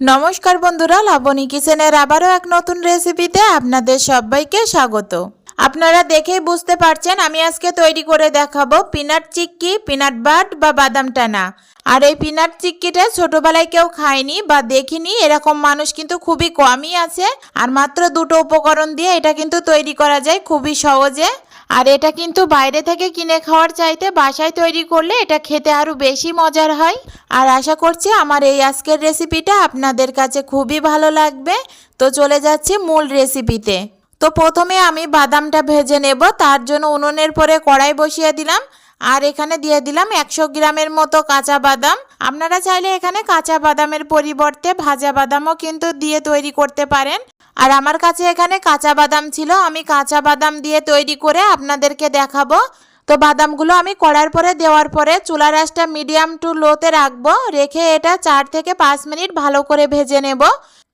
নমস্কার বন্ধুরা, লাবণী কিচেনের আবারও এক নতুন রেসিপিতে আপনাদের সবাইকে স্বাগত। আপনারা দেখেই বুঝতে পারছেন, আমি আজকে তৈরি করে দেখাবো পিনাট চিক্কি পিনাট বাট বা বাদাম টানা। আর এই পিনাট চিক্কিটা ছোটবেলায় কেউ খায়নি বা দেখিনি, এরকম মানুষ কিন্তু খুবই কমই আছে। আর মাত্র দুটো উপকরণ দিয়ে এটা কিন্তু তৈরি করা যায় খুবই সহজে। আর এটা কিন্তু বাইরে থেকে কিনে খাওয়ার চাইতে বাসায় তৈরি করলে এটা খেতে আরও বেশি মজার হয়। আর আশা করছি আমার এই আজকের রেসিপিটা আপনাদের কাছে খুবই ভালো লাগবে। তো চলে যাচ্ছি মূল রেসিপিতে। তো প্রথমে আমি বাদামটা ভেজে নেব, তার জন্য উনুনের পরে কড়াই বসিয়ে দিলাম। আর এখানে দিয়ে দিলাম একশো গ্রামের মতো কাঁচা বাদাম। আপনারা চাইলে এখানে কাঁচা বাদামের পরিবর্তে ভাজা বাদামও কিন্তু দিয়ে তৈরি করতে পারেন। আর আমার কাছে এখানে কাঁচা বাদাম ছিল, আমি কাঁচা বাদাম দিয়ে তৈরি করে আপনাদেরকে দেখাবো। তো বাদামগুলো আমি কড়ার পরে, দেওয়ার পরে চুলা রাসটা মিডিয়াম টু লোতে রাখব, রেখে এটা চার থেকে পাঁচ মিনিট ভালো করে ভেজে নেব।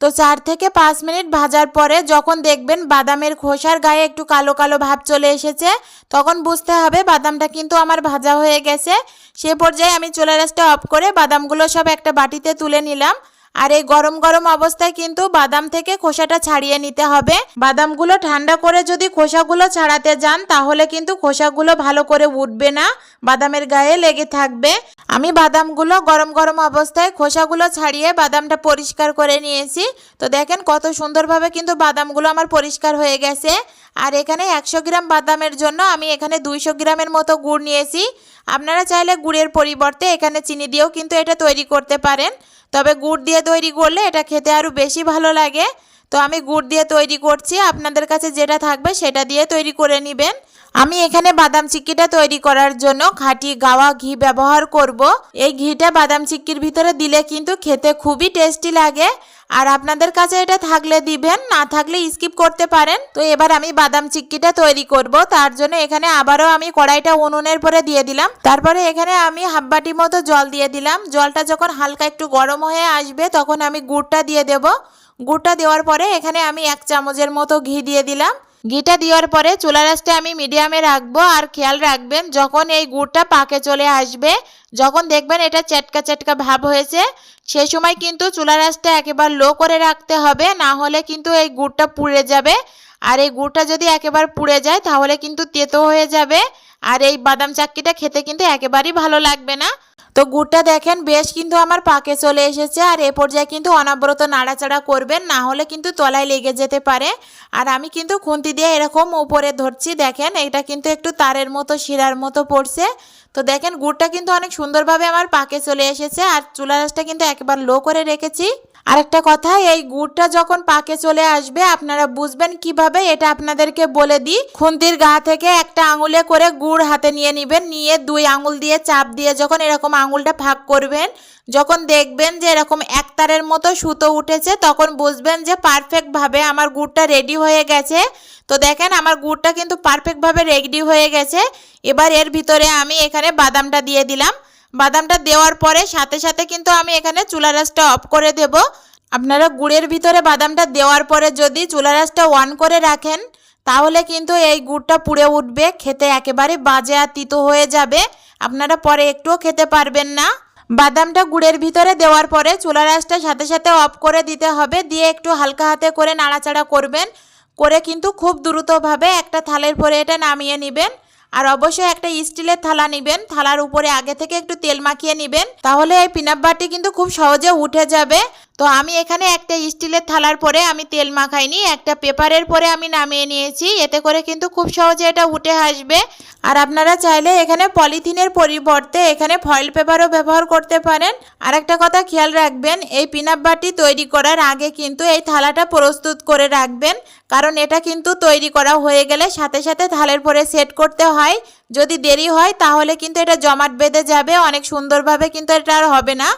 তো চার থেকে পাঁচ মিনিট ভাজার পরে যখন দেখবেন বাদামের খোসার গায়ে একটু কালো কালো ভাব চলে এসেছে, তখন বুঝতে হবে বাদামটা কিন্তু আমার ভাজা হয়ে গেছে। সে পর্যায়ে আমি চুলা রাসটা অফ করে বাদামগুলো সব একটা বাটিতে তুলে নিলাম। আর এই গরম গরম অবস্থায় কিন্তু বাদাম থেকে খোসাটা ছাড়িয়ে নিতে হবে। বাদামগুলো ঠান্ডা করে যদি খোসাগুলো ছাড়াতে যান, তাহলে কিন্তু খোসাগুলো ভালো করে উঠবে না। বাদামের গায়ে লেগে থাকবে। আমি বাদামগুলো গরম গরম অবস্থায় খোসাগুলো ছাড়িয়ে বাদামটা পরিষ্কার করে নিয়েছি। তো দেখেন কত সুন্দরভাবে কিন্তু বাদামগুলো আমার পরিষ্কার হয়ে গেছে। আর এখানে একশো গ্রাম বাদামের জন্য আমি এখানে দুইশো গ্রামের মতো গুড় নিয়েছি। আপনারা চাইলে গুড়ের পরিবর্তে এখানে চিনি দিয়েও কিন্তু এটা তৈরি করতে পারেন। তবে গুড় দিয়ে তৈরি করলে এটা খেতে আরও বেশি ভালো লাগে। তো আমি গুড় দিয়ে তৈরি করছি। আপনাদের কাছে যেটা থাকবে সেটা দিয়ে তৈরি করে নেবেন। আমি এখানে বাদাম চিক্কিটা তৈরি করার জন্য খাঁটি গাওয়া ঘি ব্যবহার করব। এই ঘিটা বাদাম চিক্কির ভিতরে দিলে কিন্তু খেতে খুবই টেস্টি লাগে। আর আপনাদের কাছে এটা থাকলে দিবেন, না থাকলে স্কিপ করতে পারেন। তো এবার আমি বাদাম চিক্কিটা তৈরি করব, তার জন্য এখানে আবারও আমি কড়াইটা উনুনের পরে দিয়ে দিলাম। তারপরে এখানে আমি হাফ মতো জল দিয়ে দিলাম। জলটা যখন হালকা একটু গরম হয়ে আসবে, তখন আমি গুড়টা দিয়ে দেব। গুড়টা দেওয়ার পরে এখানে আমি এক চামচের মতো ঘি দিয়ে দিলাম। ঘিটা দেওয়ার পরে চুলা রাসটা আমি মিডিয়ামে রাখব আর খেয়াল রাখবেন যখন এই গুড়টা পাকে চলে আসবে, যখন দেখবেন এটা চেটকা চেটকা ভাব হয়েছে, সে সময় কিন্তু চুলা রাসটা একেবারে লো করে রাখতে হবে, না হলে কিন্তু এই গুড়টা পুড়ে যাবে। আর এই গুড়টা যদি একেবারে পুড়ে যায় তাহলে কিন্তু তেতো হয়ে যাবে, আর এই বাদাম চাক্কিটা খেতে কিন্তু একেবারেই ভালো লাগবে না। তো গুড়টা দেখেন, বেশ কিন্তু আমার পাকে চলে এসেছে আর এ পর্যায়ে কিন্তু অনবরত নাড়াচাড়া করবেন, না হলে কিন্তু তলায় লেগে যেতে পারে। আর আমি কিন্তু খুন্তি দিয়ে এরকম উপরে ধরছি, দেখেন এটা কিন্তু একটু তারের মতো, শিরার মতো পড়ছে। তো দেখেন গুড়টা কিন্তু অনেক সুন্দরভাবে আমার পাকে চলে এসেছে, আর চুলা রাসটা কিন্তু একবার লো করে রেখেছি। আরেকটা কথা, এই গুড়টা যখন পাকে চলে আসবে, আপনারা বুঝবেন কীভাবে, এটা আপনাদেরকে বলে দিই। খুন্তির গা থেকে একটা আঙুলে করে গুড় হাতে নিয়ে নেবেন, নিয়ে দুই আঙুল দিয়ে চাপ দিয়ে যখন এরকম আঙুলটা ফাঁক করবেন যখন দেখবেন যে এরকম একতারের মতো সুতো উঠেছে, তখন বুঝবেন যে পারফেক্টভাবে আমার গুড়টা রেডি হয়ে গেছে। তো দেখেন আমার গুড়টা কিন্তু পারফেক্টভাবে রেডি হয়ে গেছে। এবার এর ভিতরে আমি এখানে বাদামটা দিয়ে দিলাম। বাদামটা দেওয়ার পরে সাথে সাথে কিন্তু আমি এখানে চুলা রাসটা অফ করে দেব। আপনারা গুড়ের ভিতরে বাদামটা দেওয়ার পরে যদি চুলা রাসটা অন করে রাখেন, তাহলে কিন্তু এই গুড়টা পুড়ে উঠবে, খেতে একেবারে বাজে আর তিতো হয়ে যাবে। আপনারা পরে একটুও খেতে পারবেন না। বাদামটা গুড়ের ভিতরে দেওয়ার পরে চুলা রাসটা সাথে সাথে অফ করে দিতে হবে। দিয়ে একটু হালকা হাতে করে নাড়াচাড়া করবেন। করে কিন্তু খুব দ্রুতভাবে একটা থালের পরে এটা নামিয়ে নেবেন। আর অবশ্যই একটা স্টিলের থালা নেবেন। থালার উপরে আগে থেকে একটু তেল মাখিয়ে নেবেন। তাহলে এই পিনাপ বাটি কিন্তু খুব সহজে উঠে যাবে। তো আমি এখানে একটা স্টিলের থালার পরে আমি তেল মাখাইনি, একটা পেপারের পরে আমি নামিয়ে নিয়েছি। এতে করে কিন্তু খুব সহজে এটা উঠে আসবে। আর আপনারা চাইলে এখানে পলিথিনের পরিবর্তে এখানে ফয়েল পেপারও ব্যবহার করতে পারেন। আর একটা কথা খেয়াল রাখবেন, এই পিনাপ বাটি তৈরি করার আগে কিন্তু এই থালাটা প্রস্তুত করে রাখবেন। কারণ এটা কিন্তু তৈরি করা হয়ে গেলে সাথে সাথে থালের পরে সেট করতে হয়। যদি দেরি হয়, তাহলে কিন্তু এটা জমাট বেঁধে যাবে, অনেক সুন্দরভাবে কিন্তু এটা আর হবে না।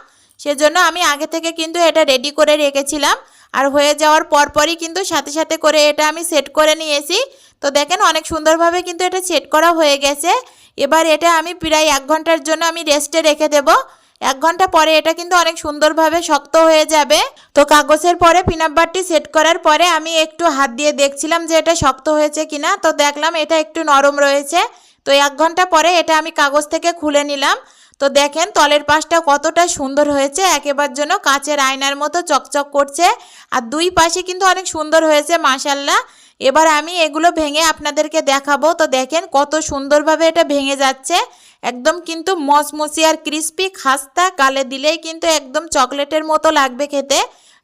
সেজন্য আমি আগে থেকে কিন্তু এটা রেডি করে রেখেছিলাম। আর হয়ে যাওয়ার পরপরই কিন্তু সাথে সাথে করে এটা আমি সেট করে নিয়েছি। তো দেখেন অনেক সুন্দরভাবে কিন্তু এটা সেট করা হয়ে গেছে। এবার এটা আমি প্রায় এক ঘণ্টার জন্য আমি রেস্টে রেখে দেবো। এক ঘণ্টা পরে এটা কিন্তু অনেক সুন্দরভাবে শক্ত হয়ে যাবে। তো কাগজের পরে পিনাপ বাটটি সেট করার পরে আমি একটু হাত দিয়ে দেখছিলাম যে এটা শক্ত হয়েছে কিনা। তো দেখলাম এটা একটু নরম রয়েছে। তো এক ঘণ্টা পরে এটা আমি কাগজ থেকে খুলে নিলাম। তো দেখেন তলের পাশটা কতটা সুন্দর হয়েছে, একেবার জন্য কাঁচের আয়নার মতো চকচক করছে। আর দুই পাশে কিন্তু অনেক সুন্দর হয়েছে মাসাল্লাহ এবার আমি এগুলো ভেঙে আপনাদেরকে দেখাবো। তো দেখেন কত সুন্দরভাবে এটা ভেঙে যাচ্ছে। একদম কিন্তু মচমচি আর ক্রিস্পি খাস্তা, গালে দিলেই কিন্তু একদম চকলেটের মতো লাগবে খেতে।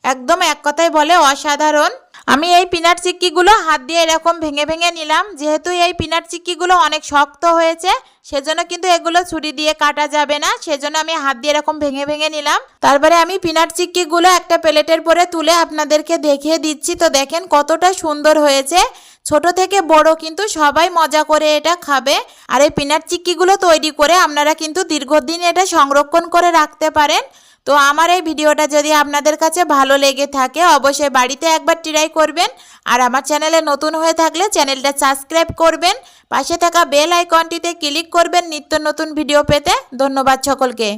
একদম এক কথাই বলে অসাধারণ। আমি এই পিনাট চিক্কিগুলো হাত দিয়ে এরকম ভেঙে ভেঙে নিলাম। যেহেতু এই পিনাট চিক্কিগুলো অনেক শক্ত হয়েছে, সেজন্য কিন্তু এগুলো ছুরি দিয়ে কাটা যাবে না। সেজন্য আমি হাত দিয়ে এরকম ভেঙে ভেঙে নিলাম। তারপরে আমি পিনাট চিক্কিগুলো একটা প্লেটের পরে তুলে আপনাদেরকে দেখিয়ে দিচ্ছি। তো দেখেন কতটা সুন্দর হয়েছে। ছোট থেকে বড় কিন্তু সবাই মজা করে এটা খাবে। আর এই পিনাট চিক্কিগুলো তৈরি করে আপনারা কিন্তু দীর্ঘদিন এটা সংরক্ষণ করে রাখতে পারেন। তো আমার এই ভিডিওটা যদি আপনাদের কাছে ভালো লেগে থাকে, অবশ্যই বাড়িতে একবার ট্রাই করবেন। আর আমার চ্যানেলে নতুন হয়ে থাকলে চ্যানেলটা সাবস্ক্রাইব করবেন। পাশে থাকা বেল আইকনটিতে ক্লিক করবেন নিত্য নতুন ভিডিও পেতে। ধন্যবাদ সকলকে।